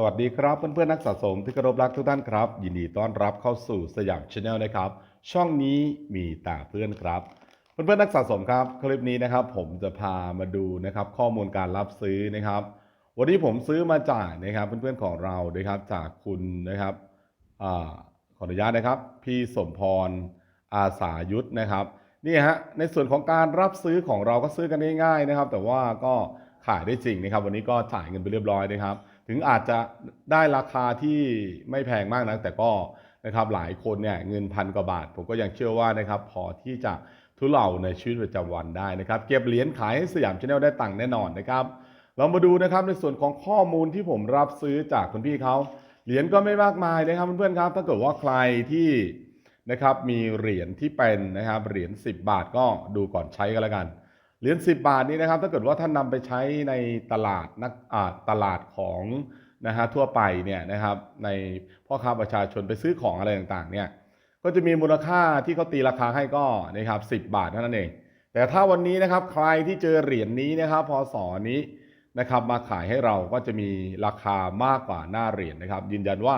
สวัสดีครับเพื่อนๆนักสะสมที่เคารพรักทุกท่านครับ ยินดีต้อนรับเข้าสู่สยามชาแนลนะครับ ช่องนี้มีแต่เพื่อนครับเพื่อนๆนักสะสมครับ คลิปนี้นะครับ ผมจะพามาดูนะครับ ข้อมูลการรับซื้อนะครับ วันนี้ผมซื้อมาจากนะครับ เพื่อนๆของเรานะครับจากคุณนะครับอขออนุญาตนะครับ พี่สมพรอาสายุทธนะครับนี่ฮะในส่วนของการรับซื้อของเราก็ซื้อกันง่ายๆนะครับ แต่ว่าก็ขายได้จริงนะครับ วันนี้ก็จ่ายเงินไปเรียบร้อยนะครับ ถึงอาจจะได้ราคาที่ไม่แพงมากนะแต่ก็นะครับหลายคนเนี่ยเงินพันกว่าบาท ผมก็ยังเชื่อว่านะครับพอที่จะทุเลาในชีวิตประจำวันได้นะครับ เก็บเหรียญขายให้สยามชาแนลได้ตังค์แน่นอนนะครับ เรามาดูนะครับในส่วนของข้อมูลที่ผมรับซื้อจากคุณพี่เขาเหรียญก็ไม่มากมายนะครับเพื่อนๆครับ ถ้าเกิดว่าใครที่นะครับมีเหรียญที่เป็นนะครับเหรียญ10 บาทก็ดูก่อนใช้กันแล้วกัน เหรียญ10 บาทนี้นะครับ ถ้าเกิดว่าท่านนำไปใช้ในตลาดนักตลาดของนะฮะทั่วไปเนี่ยนะครับในพ่อค้าประชาชนไปซื้อของอะไรต่างๆเนี่ยก็จะมีมูลค่าที่เขาตีราคาให้ก็นะครับ10บาทเท่านั้นเอง แต่ถ้าวันนี้นะครับใครที่เจอเหรียญนี้นะครับพศนี้นะครับมาขายให้เราก็จะมีราคามากกว่าหน้าเหรียญนะครับ ยืนยันว่า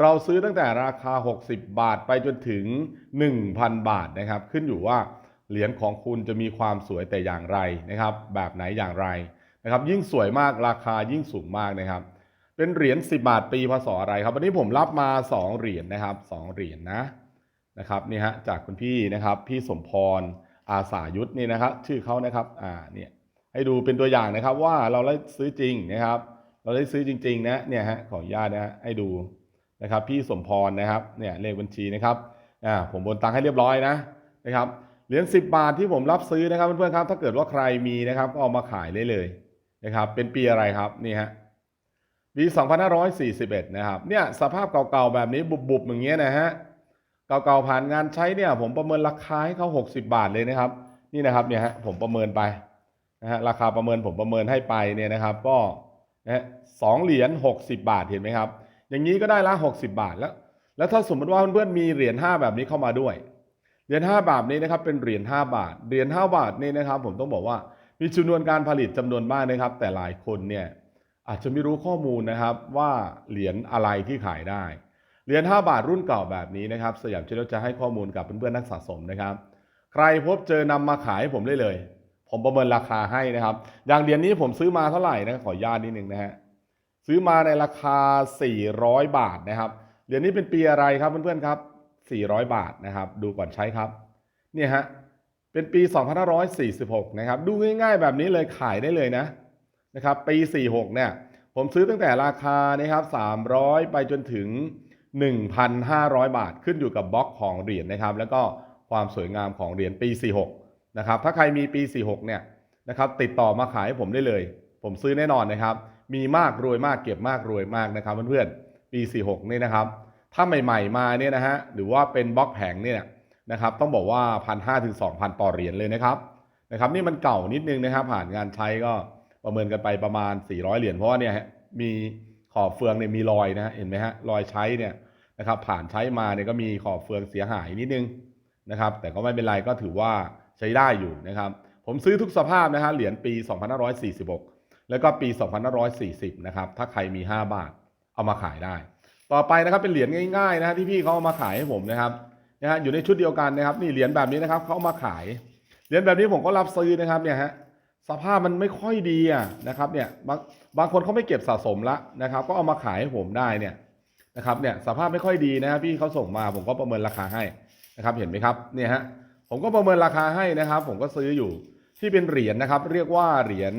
เราซื้อตั้งแต่ราคา 60 บาทไปจนถึง 1,000 บาทนะครับ ขึ้นอยู่ว่า เหรียญของคุณจะมีความสวยแต่อย่างไรนะครับ แบบไหนอย่างไรนะครับ ยิ่งสวยมากราคายิ่งสูงมากนะครับ เป็นเหรียญ10 บาทปีพศอะไรครับวันนี้ผมรับมา 2 เหรียญนะครับ 2 เหรียญนะนะครับนี่ฮะจากคุณพี่นะครับพี่สมพรอาสายุทธนี่นะครับ ชื่อเขานะครับอ่าเนี่ยให้ดูเป็นตัวอย่างนะครับว่าเราได้ซื้อจริงนะครับ เราได้ซื้อจริง ๆ นะเนี่ยฮะขออนุญาตนะฮะให้ดูนะครับ พี่สมพรนะครับเนี่ยเลขบัญชีนะครับอ่าผมโอนตังค์ให้เรียบร้อยนะนะครับ เหรียญ10 บาทที่ผมรับซื้อนะครับเพื่อนๆครับ ถ้าเกิดว่าใครมีนะครับก็เอามาขายได้เลยนะครับ เป็นปีอะไรครับนี่ฮะปี 2541 นะครับ เนี่ยสภาพเก่าๆแบบนี้บุบๆอย่างเงี้ยนะฮะเก่าๆผ่านงานใช้เนี่ย ผมประเมินราคาให้เขา60 บาทเลยนะครับ นี่นะครับเนี่ยฮะผมประเมินไปนะฮะราคาประเมินผมประเมินให้ไปเนี่ยนะครับ ก็นะสองเหรียญ60 บาทเห็นไหมครับ อย่างนี้ก็ได้ละ 60 บาทแล้ว แล้วถ้าสมมติว่าเพื่อนๆมีเหรียญ5แบบนี้เข้ามาด้วย เหรียญ5บาทนี้นะครับเป็นเหรียญ5บาท เหรียญ5บาทนี่นะครับ ผมต้องบอกว่ามีจำนวนการผลิตจำนวนมากนะครับ แต่หลายคนเนี่ยอาจจะไม่รู้ข้อมูลนะครับว่าเหรียญอะไรที่ขายได้ เหรียญ5บาทรุ่นเก่าแบบนี้นะครับสยามเชลจะให้ข้อมูลกับเพื่อนๆนักสะสมนะครับ ใครพบเจอนำมาขายให้ผมได้เลย ผมประเมินราคาให้นะครับ อย่างเหรียญนี้ผมซื้อมาเท่าไหร่นะขออนุญาตนิดนึงนะฮะซื้อมาในราคา 400 บาทนะครับเหรียญนี้เป็นปีอะไรครับเพื่อนๆครับ 400 บาทนะครับ ดูก่อนใช้ครับ เนี่ยฮะ เป็นปี 2546 นะครับ ดูง่ายๆ แบบนี้เลยขายได้เลยนะ นะครับ ปี 46 เนี่ย ผมซื้อตั้งแต่ราคานะครับ 300 ไปจนถึง 1,500 บาท ขึ้นอยู่กับบล็อกของเหรียญนะครับ แล้วก็ความสวยงามของเหรียญปี 46 นะครับ ถ้าใครมีปี 46 เนี่ย นะครับ ติดต่อมาขายให้ผมได้เลย ผมซื้อแน่นอนนะครับ มีมากรวยมากเก็บมากรวยมากนะครับเพื่อนๆ ปี 46 นี่นะครับ ถ้าใหม่ ๆ มาเนี่ยนะฮะหรือว่าเป็นบล็อกแผงเนี่ยนะครับต้องบอกว่า1,500ถึง2,000ต่อเหรียญเลยนะครับนะครับนี่มันเก่านิดนึงนะครับ ผ่านงานใช้ก็ประเมินกันไปประมาณ 400 เหรียญเพราะว่าเนี่ยฮะมีขอบเฟืองเนี่ยมีรอยนะฮะเห็นไหมฮะรอยใช้เนี่ยนะครับผ่านใช้มาเนี่ยก็มีขอบเฟืองเสียหายนิดนึงนะครับ แต่ก็ไม่เป็นไรก็ถือว่าใช้ได้อยู่นะครับ ผมซื้อทุกสภาพนะฮะเหรียญปี 2546 แล้วก็ปี 2540 นะครับ ถ้าใครมี 5 บาทเอามาขายได้ ต่อไปนะครับเป็นเหรียญง่ายๆนะฮะที่พี่เขาเอามาขายให้ผมนะครับนะฮะอยู่ในชุดเดียวกันนะครับนี่เหรียญแบบนี้นะครับเขาเอามาขายเหรียญแบบนี้ผมก็รับซื้อนะครับเนี่ยฮะสภาพมันไม่ค่อยดีอะนะครับเนี่ยบางบางคนเขาไม่เก็บสะสมละนะครับ ก็เอามาขายให้ผมได้เนี่ยนะครับเนี่ยสภาพไม่ค่อยดีนะครับพี่เขาส่งมาผมก็ประเมินราคาให้นะครับเห็นไหมครับเนี่ยฮะผมก็ประเมินราคาให้นะครับ ผมก็ซื้ออยู่ที่เป็นเหรียญนะครับ เรียกว่าเหรียญ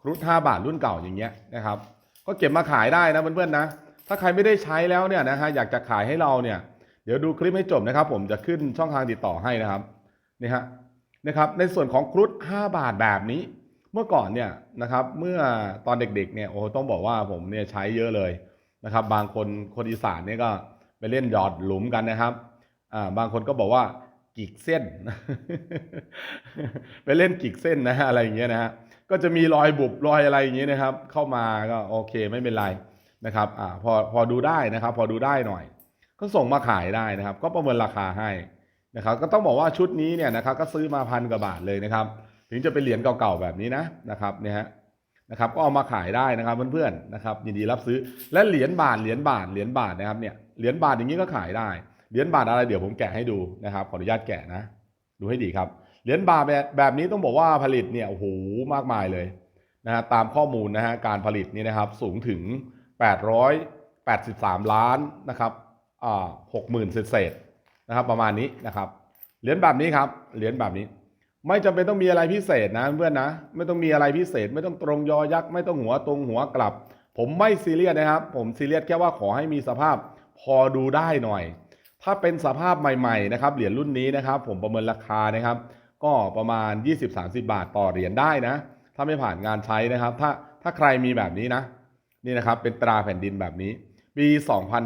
ครุฑ5บาทรุ่นเก่าอย่างเงี้ยนะครับ ก็เก็บมาขายได้นะเพื่อนๆนะ ถ้าใครไม่ได้ใช้แล้วเนี่ยนะฮะอยากจะขายให้เราเนี่ย เดี๋ยวดูคลิปให้จบนะครับ ผมจะขึ้นช่องทางติดต่อให้นะครับนี่ฮะนะครับ ในส่วนของครุฑ5บาทแบบนี้ เมื่อก่อนเนี่ยนะครับเมื่อตอนเด็กๆเนี่ยโอ้ต้องบอกว่าผมเนี่ยใช้เยอะเลยนะครับ บางคนคนอีสานเนี่ยก็ไปเล่นหยอดหลุมกันนะครับอ่าบางคนก็บอกว่ากิกเส้น ไปเล่นกิกเส้นนะฮะอะไรอย่างเงี้ยนะฮะก็จะมีรอยบุบรอยอะไรอย่างเงี้ยนะครับ เข้ามาก็โอเคไม่เป็นไร นะครับอ่าพอพอดูได้นะครับ พอดูได้หน่อย ก็ส่งมาขายได้นะครับ ก็ประเมินราคาให้นะครับ ก็ต้องบอกว่าชุดนี้เนี่ยนะครับก็ซื้อมาพันกว่าบาทเลยนะครับ ถึงจะเป็นเหรียญเก่าๆแบบนี้นะนะครับเนี่ยฮะนะครับ ก็เอามาขายได้นะครับเพื่อนๆนะครับ ยินดีรับซื้อและเหรียญบาทเหรียญบาทเหรียญบาทนะครับเนี่ยเหรียญบาทอย่างนี้ก็ขายได้เหรียญบาทอะไรเดี๋ยวผมแกะให้ดูนะครับขออนุญาตแกะนะ ดูให้ดีครับเหรียญบาทแบบแบบนี้ต้องบอกว่าผลิตเนี่ยโอ้โหมากมายเลยนะฮะตามข้อมูลนะฮะการผลิตนี่นะครับสูงถึง 883 ล้านนะครับอ่า60,000เศษนะครับประมาณนี้นะครับ เหรียญแบบนี้ครับ เหรียญแบบนี้ ไม่จำเป็นต้องมีอะไรพิเศษนะเพื่อนนะ ไม่ต้องมีอะไรพิเศษ ไม่ต้องตรงยอยักษ์ไม่ต้องหัวตรงหัวกลับ ผมไม่ซีเรียสนะครับ ผมซีเรียสแค่ว่าขอให้มีสภาพพอดูได้หน่อย ถ้าเป็นสภาพใหม่ๆนะครับ เหรียญรุ่นนี้นะครับ ผมประเมินราคานะครับ ก็ประมาณ 20-30 บาทต่อเหรียญได้นะ ถ้าไม่ผ่านงานใช้นะครับ ถ้าถ้าใครมีแบบนี้นะ นี่นะครับเป็นตราแผ่นดินแบบนี้ ปี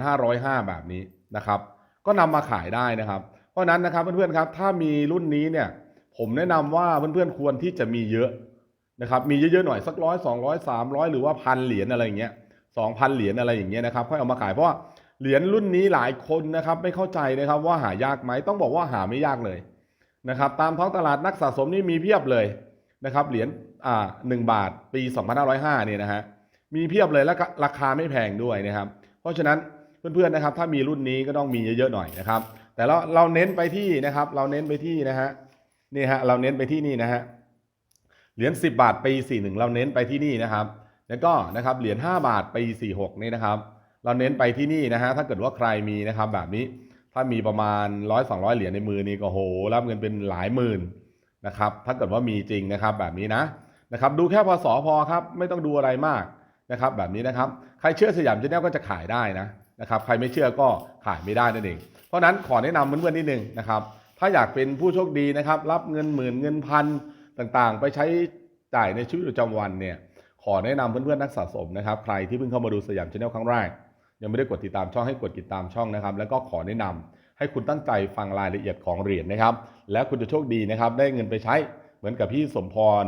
2505 แบบนี้นะครับ ก็นำมาขายได้นะครับ เพราะนั้นนะครับเพื่อนๆครับถ้ามีรุ่นนี้เนี่ยผมแนะนำว่าเพื่อนๆควรที่จะมีเยอะนะครับมีเยอะๆหน่อยสักร้อยสองร้อยสามร้อยหรือว่าพันเหรียญอะไรอย่างเงี้ยสองพันเหรียญอะไรอย่างเงี้ยนะครับค่อยเอามาขายเพราะว่าเหรียญรุ่นนี้หลายคนนะครับไม่เข้าใจนะครับว่าหายากไหมต้องบอกว่าหาไม่ยากเลยนะครับตามท้องตลาดนักสะสมนี่มีเพียบเลยนะครับเหรียญอ่าหนึ่งบาทปี 2505เนี่ยนะฮะ มีเพียบเลยแล้วก็ราคาไม่แพงด้วยนะครับ เพราะฉะนั้นเพื่อนๆนะครับ ถ้ามีรุ่นนี้ก็ต้องมีเยอะๆหน่อยนะครับ แต่เราเราเน้นไปที่นะครับ เราเน้นไปที่นะฮะนี่ฮะเราเน้นไปที่นี่นะฮะเหรียญ10 บาทปี41 เราเน้นไปที่นี่นะครับ แล้วก็นะครับเหรียญ5บาทปี46นี่นะครับ เราเน้นไปที่นี่นะฮะถ้าเกิดว่าใครมีนะครับแบบนี้ถ้ามีประมาณร้อยสองร้อยเหรียญในมือนี่ก็โหรับเงินเป็นหลายหมื่นนะครับ ถ้าเกิดว่ามีจริงนะครับแบบนี้นะนะครับ ดูแค่พศพอครับ ไม่ต้องดูอะไรมาก นะครับแบบนี้นะครับใครเชื่อสยามชาแนลก็จะขายได้นะนะครับใครไม่เชื่อก็ขายไม่ได้นั่นเองเพราะนั้นขอแนะนำเพื่อนๆนิดนึงนะครับถ้าอยากเป็นผู้โชคดีนะครับรับเงินหมื่นเงินพันต่างๆ ไปใช้จ่ายในชีวิตประจำวันเนี่ยขอแนะนำเพื่อนๆนักสะสมนะครับใครที่เพิ่งเข้ามาดูสยามชาแนลครั้งแรกยังไม่ได้กดติดตามช่องให้กดติดตามช่องนะครับ แล้วก็ขอแนะนำให้คุณตั้งใจฟังรายละเอียดของเหรียญนะครับ แล้วคุณจะโชคดีนะครับ ได้เงินไปใช้เหมือนกับพี่สมพร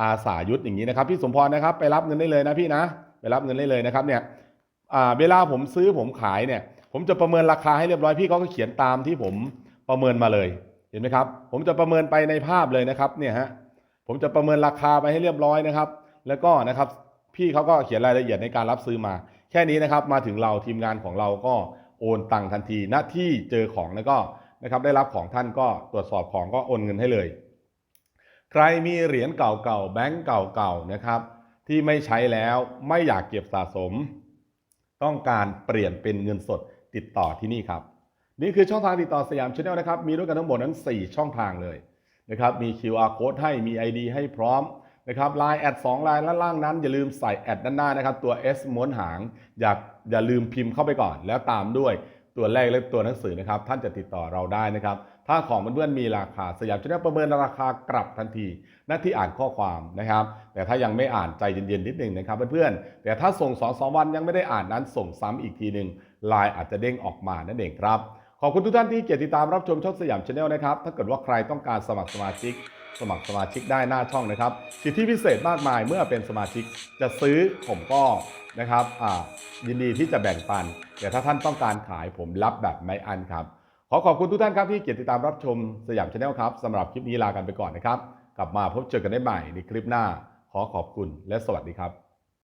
อาสายุทธอย่างนี้นะครับ พี่สมพรนะครับ ไปรับเงินได้เลยนะพี่นะ ไปรับเงินได้เลยนะครับเนี่ยเวลาผมซื้อผมขายเนี่ย ผมจะประเมินราคาให้เรียบร้อยพี่เขาก็เขียนตามที่ผมประเมินมาเลยเห็นไหมครับ ผมจะประเมินไปในภาพเลยนะครับเนี่ยฮะผมจะประเมินราคาไปให้เรียบร้อยนะครับ แล้วก็นะครับพี่เขาก็เขียนรายละเอียดในการรับซื้อมา แค่นี้นะครับมาถึงเราทีมงานของเราก็โอนตังค์ทันทีณที่เจอของแล้วก็นะครับได้รับของท่านก็ตรวจสอบของก็โอนเงินให้เลย ใครมีเหรียญเก่าๆแบงก์เก่าๆนะครับ ที่ไม่ใช้แล้วไม่อยากเก็บสะสม ต้องการเปลี่ยนเป็นเงินสดติดต่อที่นี่ครับ นี่คือช่องทางติดต่อสยามชาแนลนะครับ มีด้วยกันทั้งหมดทั้ง4ช่องทางเลยนะครับมี QR code ให้มี ID ให้พร้อมนะครับ Line แอด2 Line และล่างนั้น อย่าลืมใส่แอดด้านหน้านะครับ ตัว S ม้วนหาง อย่าอย่าลืมพิมพ์เข้าไปก่อน แล้วตามด้วยตัวเลขและตัวหนังสือนะครับ ท่านจะติดต่อเราได้นะครับ ถ้าของเพื่อนๆมีราคาสยามชาแนลประเมินราคากลับทันทีหน้าที่อ่านข้อความนะครับ แต่ถ้ายังไม่อ่านใจเย็นๆนิดหนึ่งนะครับเพื่อนๆแต่ถ้าส่งสองสองวันยังไม่ได้อ่านนั้นส่งซ้ำอีกทีหนึ่งลน์อาจจะเด้งออกมานั่นเองครับขอบคุณทุกท่านที่เกียรติตามรับชมช่องสยามชาแนลนะครับ ถ้าเกิดว่าใครต้องการสมัครสมาชิก สมัครสมาชิกได้หน้าช่องนะครับ สิทธิพิเศษมากมายเมื่อเป็นสมาชิกจะซื้อผมก็นะครับอ่ายินดีที่จะแบ่งปัน แต่ถ้าท่านต้องการขายผมรับแบบไม่อันครับ ขอขอบคุณทุกท่านครับที่เกียรติตามรับชมสยามชาแนลครับสำหรับคลิปนี้ลากันไปก่อนนะครับ กลับมาพบเจอกันได้ใหม่ในคลิปหน้า ขอขอบคุณและสวัสดีครับ